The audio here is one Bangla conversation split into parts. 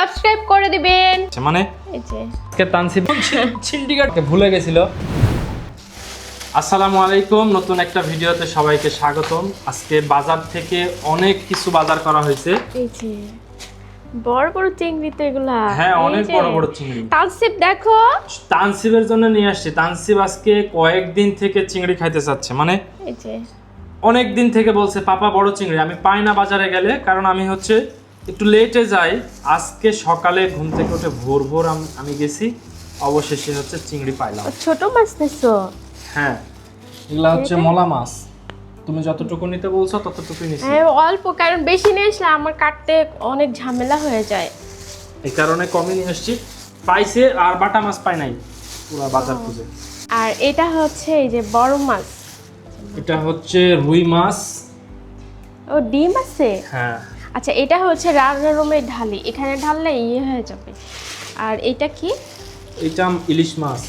সাবস্ক্রাইব করে দিবেন। আচ্ছা, মানে? এই যে। আজকে তানসিব সিন্ডিকেটকে ভুলে গেছিল। আসসালামু আলাইকুম নতুন একটা ভিডিওতে সবাইকে স্বাগতম। আজকে বাজার থেকে অনেক কিছু বাজার করা হয়েছে। এই যে বড় বড় চিংড়ি তো এগুলা। হ্যাঁ অনেক বড় বড় চিংড়ি। তালসিপ দেখো। তানসিবের জন্য নিয়ে আসছি। তানসিব আজকে কয়েকদিন থেকে চিংড়ি খাইতে চাচ্ছে। মানে এই যে। অনেক দিন থেকে বলছে পাপা বড় চিংড়ি। আমি পাই না বাজারে গেলে কারণ আমি হচ্ছে একটু লেটে যাই। আজকে সকালে ঘুম থেকে উঠে ভোর ভোর আমি গেছি। অবশেষে হচ্ছে চিংড়ি পাইলাম। ছোট মাছ নিছো? হ্যাঁ। এগুলা হচ্ছে মলা মাছ। তুমি যতটুকু নিতে বলছো ততটুকুই নিছি। হ্যাঁ অল্প কারণ বেশি নিয়ে আসলে আমার কাটতে অনেক ঝামেলা হয়ে যায়। এই কারণে কমই নিয়ে আসছি। পাইছে আর বাটা মাছ পাই নাই পুরো বাজার খুঁজে। আর এটা হচ্ছে এই যে বড় মাছ। এটা হচ্ছে রুই মাছ। ও ডিম আছে? হ্যাঁ। আচ্ছা এটা হচ্ছে রান্নার রুমের ঢালি। এখানে ঢাললে ইয়ে হয়ে যাবে। আর এটা কি? এটা ইলিশ মাছ।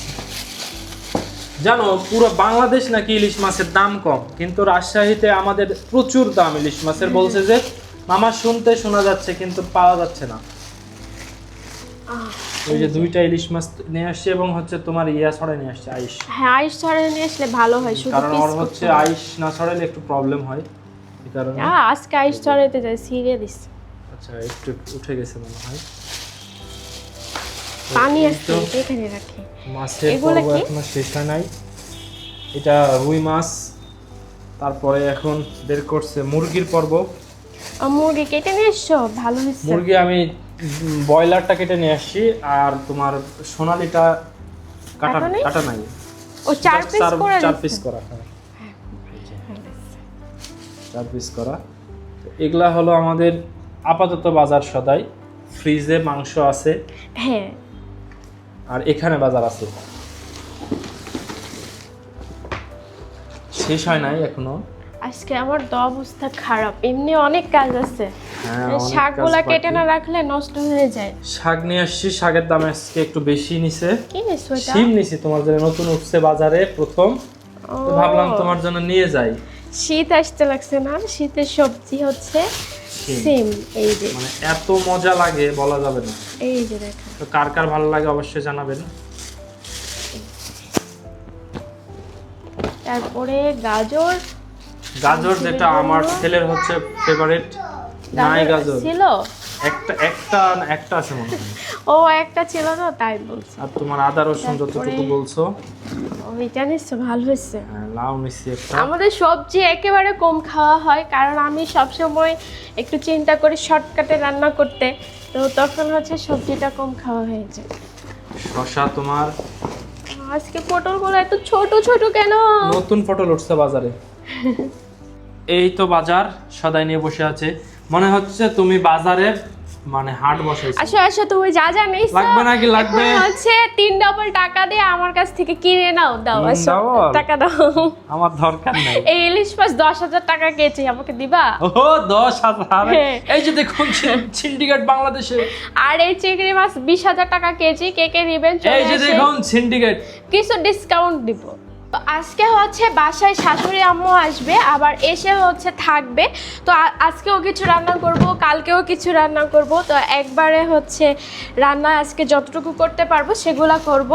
জানো পুরো বাংলাদেশ নাকি ইলিশ মাছের দাম কম কিন্তু রাজশাহীতে আমাদের প্রচুর দাম ইলিশ মাছের। বলছে যে মামা শুনতে শোনা যাচ্ছে কিন্তু পাওয়া যাচ্ছে না। ওই যে দুইটা ইলিশ মাছ নিয়ে আসছে এবং হচ্ছে তোমার ইয়া ছড়াই নিয়ে আসছে আইস। হ্যাঁ আইস ছড়ে নিয়ে আসলে ভালো হয় শুধু কারণ ওর হচ্ছে। আইস না ছড়াইলে একটু প্রবলেম হয়। কারণে? আজকে আইস ছড়াইতে যাই সিরিয়ে দিস আচ্ছা একটু উঠে গেছে মনে হয়। পানি এই এখানে রাখি। মাছের পর্ব এখনও শেষ হয় নাই। এটা রুই মাছ তারপরে এখন বের করছে মুরগির পর্ব। মুরগি কেটে নিয়ে এসছো? ভালো হয়েছে। মুরগি আমি ব্রয়লারটা কেটে নিয়ে আসছি আর তোমার সোনালিটা কাটা কাটা নাই। ও চার পিস করে চার পিস করা হ্যাঁ। চার পিস করা এগুলা হলো আমাদের আপাতত বাজার সদাই। ফ্রিজে মাংস আছে। হ্যাঁ। আর এখানে বাজার আছে। শেষ হয় নাই এখনও। আজকে আমার তো অবস্থা খারাপ। এমনি অনেক কাজ আছে। হ্যাঁ শাকগুলা কেটে না রাখলে নষ্ট হয়ে যায়। শাক নিয়ে আসছি শাকের দাম আজকে একটু বেশি নিছে। কি নিছো এটা? শিম নিছি তোমার জন্য নতুন উঠছে বাজারে প্রথম। তো ভাবলাম তোমার জন্য নিয়ে যাই। শীত আসতে লাগছে না শীতের সবজি হচ্ছে। সিম এই যে। মানে এত মজা লাগে বলা যাবে না। এই যে দেখো। তো কার কার ভালো লাগে অবশ্যই জানাবেন। তারপরে গাজর। গাজর যেটা আমার ছেলের হচ্ছে ফেভারিট নাই গাজর। ছিল? একটা একটা একটা আছে মনে হয়। ও একটা ছিল না তাই বলছি। আর তোমার আদা রসুন যতটুকু বলছো। ওইটা নিশ্চয় ভালো হয়েছে। হ্যাঁ, লাউ নিচ্ছি একটা। আমাদের সবজি একেবারে কম খাওয়া হয় কারণ আমি সবসময় একটু চিন্তা করি শর্টকাটে রান্না করতে। তো তখন হচ্ছে সবজিটা কম খাওয়া হয়ে যায় শশা তোমার? আজকে পটলগুলো এত ছোট ছোট কেন? নতুন পটল উঠছে বাজারে। এই তো বাজার সদাই নিয়ে বসে আছে। মনে হচ্ছে তুমি বাজারে মানে হাট বসাইছো আসো আসো তুমি যা যা নিয়েছো লাগবে নাকি? লাগবে? হচ্ছে তিন ডবল টাকা দিয়ে আমার কাছ থেকে কিনে নাও দাও টাকা দাও। আমার দরকার নেই। এই ইলিশ মাছ দশ হাজার টাকা কেজি আমাকে দিবা? ও দশ হাজার। হ্যাঁ। এই যে দেখুন সিন্ডিকেট বাংলাদেশে। আর এই চিংড়ি মাছ বিশ হাজার টাকা কেজি কে কে নিবেন এই যে দেখুন সিন্ডিকেট কিছু ডিসকাউন্ট দিব। তো আজকে হচ্ছে বাসায় শাশুড়ি আম্মু আসবে আবার এসে হচ্ছে থাকবে। তো আজকেও কিছু রান্না করব কালকেও কিছু রান্না করব। তো একবারে হচ্ছে রান্না আজকে যতটুকু করতে পারব সেগুলা করব।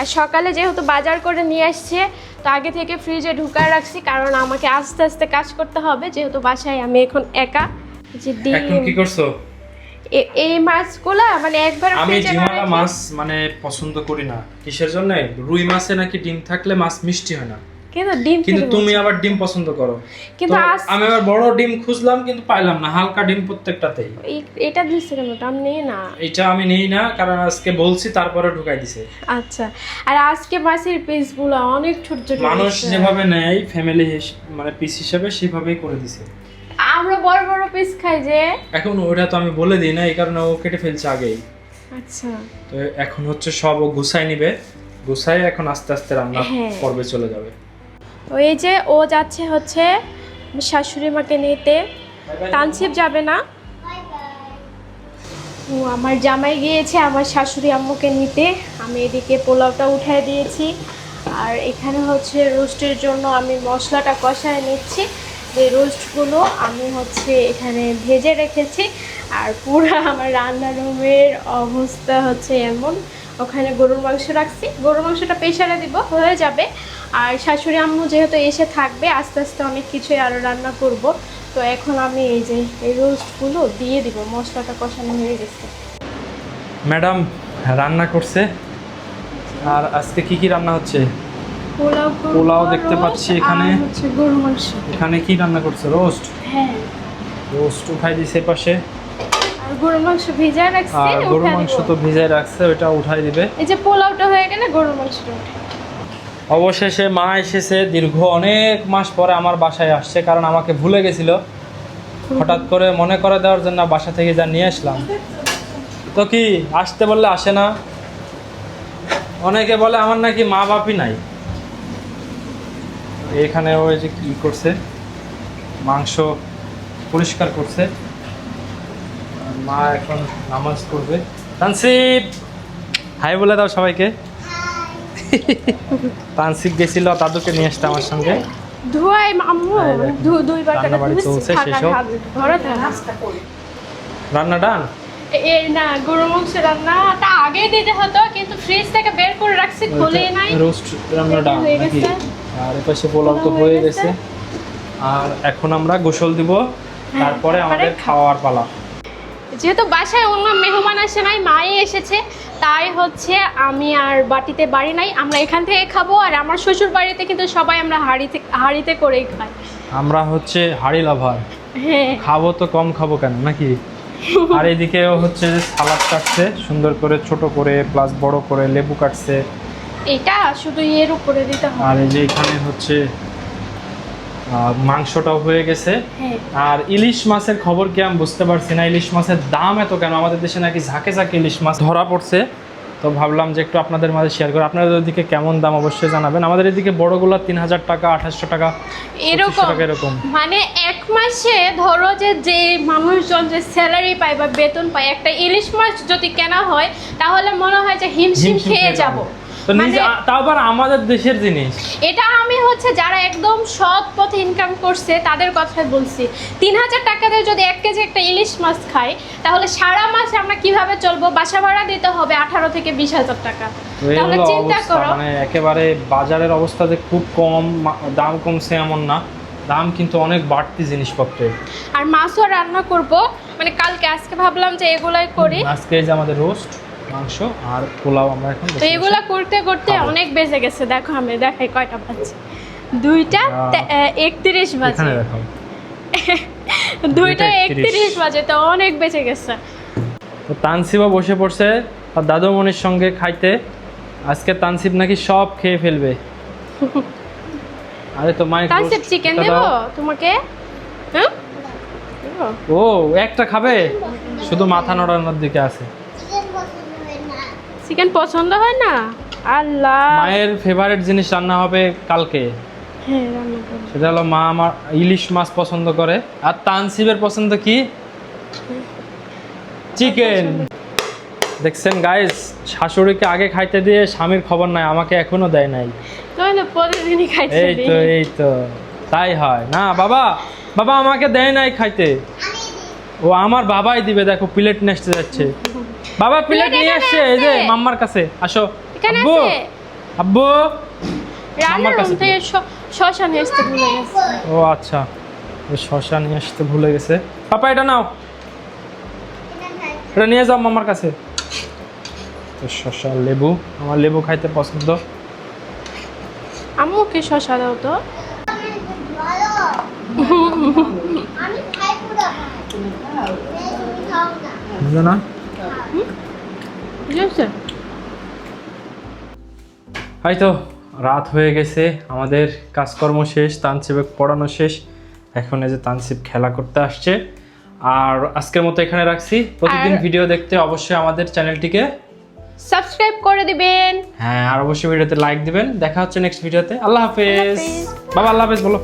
আর সকালে যেহেতু বাজার করে নিয়ে আসছে তো আগে থেকে ফ্রিজে ঢুকায় রাখছি কারণ আমাকে আস্তে আস্তে কাজ করতে হবে। যেহেতু বাসায় আমি এখন একা যে এখন কি ডিম করছ? এই মাছগুলা মানে একবার আমি জিমালা মাছ মানে পছন্দ করি না। কিসের জন্য? রুই মাছে নাকি ডিম থাকলে মাছ মিষ্টি হয় না। কিন্তু ডিম কিন্তু তুমি আবার ডিম পছন্দ করো। কিন্তু আমি আবার বড় ডিম খুঁজলাম কিন্তু পাইলাম না। হালকা ডিম প্রত্যেকটাতেই। এটা দিচ্ছে কেন দাম নেই না। এটা আমি নেই না কারণ আজকে বলছি তারপরে ঢুকাই দিছে। আচ্ছা আর আজকে মাছের পিসগুলো অনেক ছোট ছোট মানুষ যেভাবে নেয় ফ্যামিলি মানে পিস হিসাবে সেভাবেই করে দিছে। আমরা বড় বড় পিস খাই যে। এখন ওটা তো আমি বলে দিই না এই কারণে ও কেটে ফেলছে আগেই। আচ্ছা। তো এখন হচ্ছে সব ও গুছাই নিবে গুছাই এখন আস্তে আস্তে রান্না হ্যাঁ। পর্বে চলে যাবে। এই যে ও যাচ্ছে হচ্ছে শাশুড়ি মাকে নিতে। তানসিব যাবে না? ও আমার জামাই গিয়েছে আমার শাশুড়ি আম্মুকে নিতে। আমি এদিকে পোলাওটা উঠায় দিয়েছি। আর এখানে হচ্ছে রোস্টের জন্য আমি মশলাটা কষায় নিচ্ছি। এই রোস্টগুলো আমি হচ্ছে এখানে ভেজে রেখেছি। আর পুরো আমার রান্নার রুমের অবস্থা হচ্ছে এমন। ওখানে গরুর মাংস রাখছি। গরুর মাংসটা প্রেশারে দিব, হয়ে যাবে। আর শাশুড়ি আম্মু যেহেতু এসে থাকবে, আস্তে আস্তে অনেক কিছুই আরও রান্না করব। তো এখন আমি এই যে এই রোস্টগুলো দিয়ে দিব, মশলাটা কষানো হয়ে গেছে। ম্যাডাম, রান্না করছে। আর আজকে কি কি রান্না হচ্ছে? পোলাও দেখতে পাচ্ছি এখানে। এখানে কি রান্না করছে? রোস্ট? হ্যাঁ। রোস্ট উঠাই দিছে পাশে। আর গরুর মাংস ভিজায় রাখছি আর গরুর মাংস তো ভিজাই রাখছে ওটা উঠাই দিবে। এই যে পোলাওটা হয়ে গেলে গরুর মাংসটা অবশেষে মা এসেছে দীর্ঘ অনেক মাস পরে আমার বাসায় আসছে কারণ আমাকে ভুলে গেছিল। হঠাৎ করে মনে করে দেওয়ার জন্য বাসা থেকে যা নিয়ে আসলাম। তো কি আসতে বললে আসে না? অনেকে বলে আমার নাকি মা বাপই নাই। এখানে ওই যে কি করছে? মাংস পরিষ্কার করছে। মা এখন নামাজ পড়বে। তানসিব! হাই বলে দাও সবাইকে। তানসিক গেছিল দাদুকে নিয়ে আসতে আমার সঙ্গে। চলছে, সেসব। রান্না ডান? এ- এই না গরুর মাংস রান্নাটা আগে দিতে হতো কিন্তু ফ্রিজ থেকে বের করে রাখছি খুলে নাই। রোস্ট রান্না ডান। আর এপাশে পোলাও তো হয়ে গেছে। আর এখন আমরা গোসল দিব হ্যাঁ, তারপরে আমাদের খাওয়ার পালা। যেহেতু বাসায় অন্য মেহমান আসে নাই মাই এসেছে তাই হচ্ছে আমি আর বাটিতে বাড়ি নাই আমরা এখান থেকে খাব আর আমার শ্বশুর বাড়িতে কিন্তু সবাই আমরা হাড়িতে হাড়িতে করেই খাই। আমরা হচ্ছে হাড়ি লাভার। হ্যাঁ। খাব তো কম খাব কেন নাকি? আর এদিকেও হচ্ছে সালাদ কাটছে সুন্দর করে ছোট করে প্লাস বড় করে লেবু কাটছে। এটা শুধু এর উপরে দিতে হবে। আর এই যে এখানে হচ্ছে মাংসটাও হয়ে গেছে। হ্যাঁ। আর ইলিশ মাছের খবর কি আমি বুঝতে পারছি না ইলিশ মাছের দাম এত কেন? আমাদের দেশে নাকি ঝাঁকে ঝাঁকে ইলিশ মাছ ধরা পড়ছে। তো ভাবলাম যে একটু আপনাদের মাঝে শেয়ার করি। আপনাদের ওদিকে কেমন দাম অবশ্যই জানাবেন। আমাদের এদিকে বড়গুলো তিন হাজার টাকা আঠাশশো টাকা এরকম। এরকম। মানে এক মাসে ধরো যে যে মানুষজন যে স্যালারি পায় বা বেতন পায় একটা ইলিশ মাছ যদি কেনা হয় তাহলে মনে হয় যে হিমশিম খেয়ে যাব। তো নিজে মানে- তাও আবার আমাদের দেশের জিনিস। এটা আমি হচ্ছে যারা একদম সৎ পথে ইনকাম করছে তাদের কথাই বলছি। তিন হাজার টাকাতে যদি এক কেজি একটা ইলিশ মাছ খাই তাহলে সারা মাস আমরা কীভাবে চলবো? বাসা ভাড়া দিতে হবে আঠারো থেকে বিশ হাজার টাকা। তাহলে চিন্তা করো। মানে একেবারে বাজারের অবস্থা যে খুব কম দাম কমছে এমন না। দাম কিন্তু অনেক বাড়তি জিনিসপত্রের আর মাছও রান্না করব। মানে কালকে আজকে ভাবলাম যে এগুলাই করি। আজকে যে আমাদের রোস্ট মাংস আর পোলাও আমরা এখন তো এগুলা করতে করতে অনেক বেজে গেছে দেখো আমি দেখাই কয়টা বাজে দুইটা একত্রিশ বাজে। দুইটা একত্রিশ। বাজে তো অনেক বেঁচে গেছে। তো তানসিবা বসে পড়ছে আর দাদুমণির সঙ্গে খাইতে। আজকে তানসিব নাকি সব খেয়ে ফেলবে। আরে তো মাইক তানসিপ চিকেন দেব তোমাকে? হ্যাঁ? ও একটা খাবে? শুধু মাথা নড়ানোর দিকে আছে। চিকেন পছন্দ হয় না? আল্লাহ। মায়ের ফেভারিট জিনিস রান্না হবে কালকে। হ্যাঁ রান্না করব। সেটা হলো মা আমার ইলিশ মাছ পছন্দ করে। আর তানসিবের পছন্দ কি? চিকেন। দেখছেন গাইস শাশুড়িকে আগে খাইতে দিয়ে স্বামীর খবর নাই আমাকে এখনও দেয় নাই। তাহলে প্রতিদিনই খাইতে এই তো এই তো তাই হয়। না বাবা বাবা আমাকে দেয় নাই খাইতে। ও আমার বাবাই দিবে দেখো প্লেট আসতে যাচ্ছে। বাবা প্লেট নিয়ে আসছে এই যে মাম্মার কাছে। আসো। এখানে আব্বু আছে আব্বু। রান্নার কাছে। রুম থেকে শশা নিয়ে আসতে ভুলে গেছে। ও আচ্ছা। ও শশা নিয়ে আসতে ভুলে গেছে। পাপা এটা নাও। এটা নিয়ে যাও মামার কাছে। তো শশা লেবু। আমার লেবু খাইতে পছন্দ। আম্মুকে শশা দাও তো? আমি খাই পুরো না না? বুঝেছ হয়তো রাত হয়ে গেছে আমাদের কাজকর্ম শেষ তানসিবে পড়ানো শেষ। এখন এই যে তানসিব খেলা করতে আসছে। আর আজকের মতো এখানে রাখছি। প্রতিদিন ভিডিও দেখতে অবশ্যই আমাদের চ্যানেলটিকে সাবস্ক্রাইব করে দিবেন। হ্যাঁ আর অবশ্যই ভিডিওতে লাইক দিবেন। দেখা হচ্ছে নেক্সট ভিডিওতে। আল্লাহ হাফেজ। বাবা আল্লাহ হাফেজ বলো।